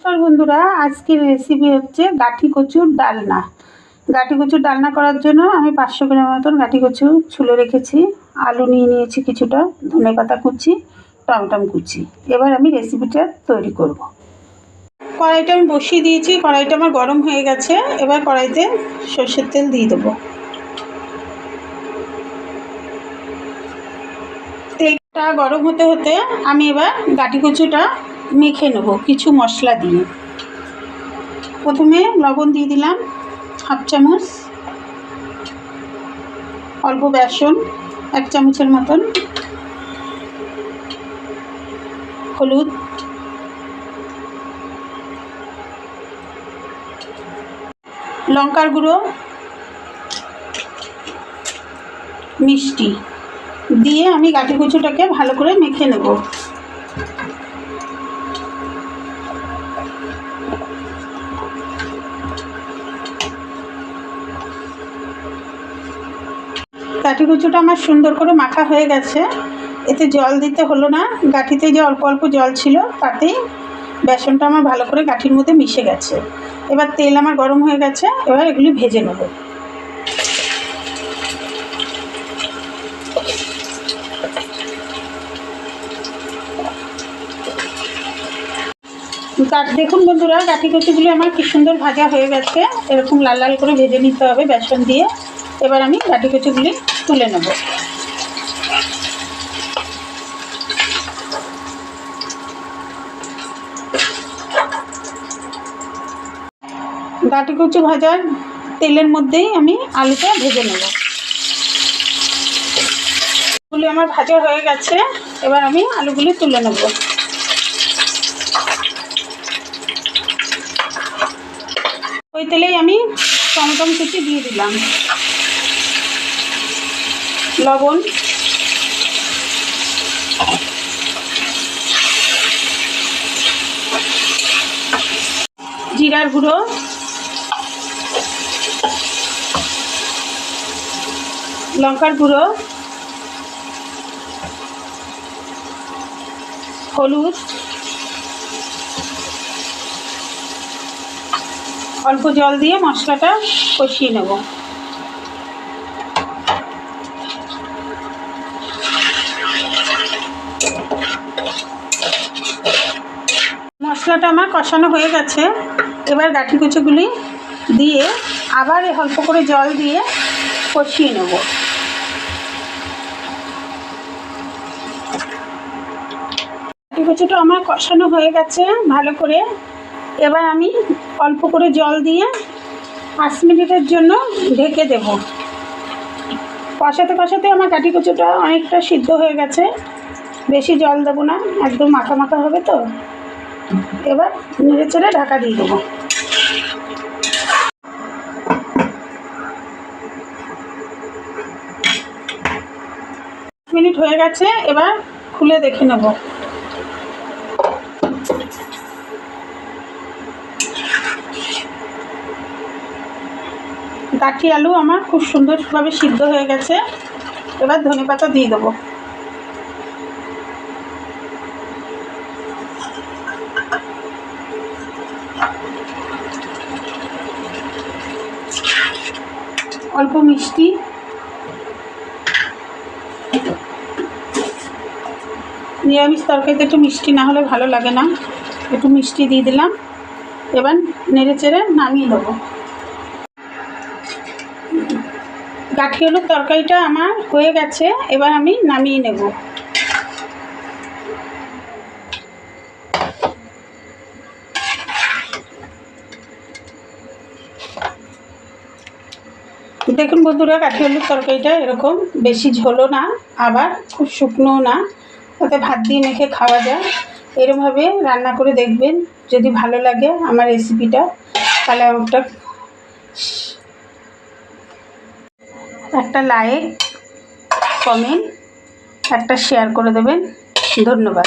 নমস্কার বন্ধুরা, আজকের রেসিপি হচ্ছে গাঠি কচুর ডালনা। গাঠি কচুর ডালনা করার জন্য আমি পাঁচশো গ্রাম মতন গাঠি কচু ছুলে রেখেছি, আলু নিয়ে নিয়েছি কিছুটা, ধনে পাতা কুচি, টমটম কুচি। এবার আমি রেসিপিটা তৈরি করব। কড়াইটা আমি বসিয়ে দিয়েছি, কড়াইটা আমার গরম হয়ে গেছে, এবার কড়াইতে সর্ষের তেল দিয়ে দেবো। তেলটা গরম হতে হতে আমি এবার গাটি কচুটা মেখে নেব, কিছু মশলা দিয়ে। প্রথমে লবণ দিয়ে দিলাম, হাফ চামচ অল্প বেসন, এক চামচের মতন হলুদ। লঙ্কার গুঁড়ো, মিষ্টি। দিয়ে আমি গাঠি কুচুটাকে ভালো করে মেখে নেব। গাঠি কুচুটা আমার সুন্দর করে মাখা হয়ে গেছে। এতে জল দিতে হলো না। গাঠিতে যে অল্প অল্প জল ছিল, তাতেই বেসনটা আমার ভালো করে গাঠির মধ্যে মিশে গেছে। এবার তেল আমার গরম হয়ে গেছে, এবার এগুলি ভেজে নেব। দেখুন বন্ধুরা কাঠি কচুগুলি আমার কি সুন্দর ভাজা হয়ে গেছে। এরকম লাল লাল করে ভেজে নিতে হবে বেসন দিয়ে। এবার আমি কাঠি কচুগুলি তুলে নেব। গাটি কচু ভাজার তেলের মধ্যেই আমি আলুটা ভেজে নেব। আলুগুলি আমার ভাজা হয়ে গেছে, এবার আমি আলুগুলি তুলে নেব। ওই তেলেই আমি টমটম কুচি দিয়ে দিলাম। লবণ। জিরার গুঁড়ো। লঙ্কার গুঁড়ো। হলুদ। অল্প জল দিয়ে মশলাটা কষিয়ে নেব। মশলাটা আমার কষানো হয়ে গেছে। এবার গাঠি কুচোগুলি দিয়ে আবার অল্প করে জল দিয়ে কষিয়ে নেব। গাঠি কুচোটা আমার কষানো হয়ে গেছে ভালো করে। এবার আমি অল্প করে জল দিয়ে পাঁচ মিনিটের জন্য ঢেকে দেব। কষাতে কষাতে আমার কাটি কুচুটা অনেকটা সিদ্ধ হয়ে গেছে। বেশি জল দেবো না, একদম মাখা মাখা হবে তো। এবার নেড়ে চেড়ে ঢাকা দিয়ে দেবো। মিনিট হয়ে গেছে, এবার খুলে দেখে নেব। কাঠি আলু আমার খুব সুন্দরভাবে সিদ্ধ হয়ে গেছে। এবার ধনে পাতা দিয়ে দেবো। অল্প মিষ্টি। নিরামিষ তরকারিতে একটু মিষ্টি না হলে ভালো লাগে না। একটু মিষ্টি দিয়ে দিলাম। এবার নেড়ে চেড়ে নামিয়ে দেবো। গাঠি হলুদ তরকারিটা আমার হয়ে গেছে। এবার আমি নামিয়ে নেব। দেখুন বন্ধুরা, কাঠি আলুর তরকারিটা এরকম, বেশি ঝোলও না, আবার খুব শুকনোও না। ওতে ভাত দিয়ে মেখে খাওয়া যায়। এরমভাবে রান্না করে দেখবেন, যদি ভালো লাগে আমার রেসিপিটা তাহলে একটা একটা লাইক কমেন্ট একটা শেয়ার করে দেবেন। ধন্যবাদ।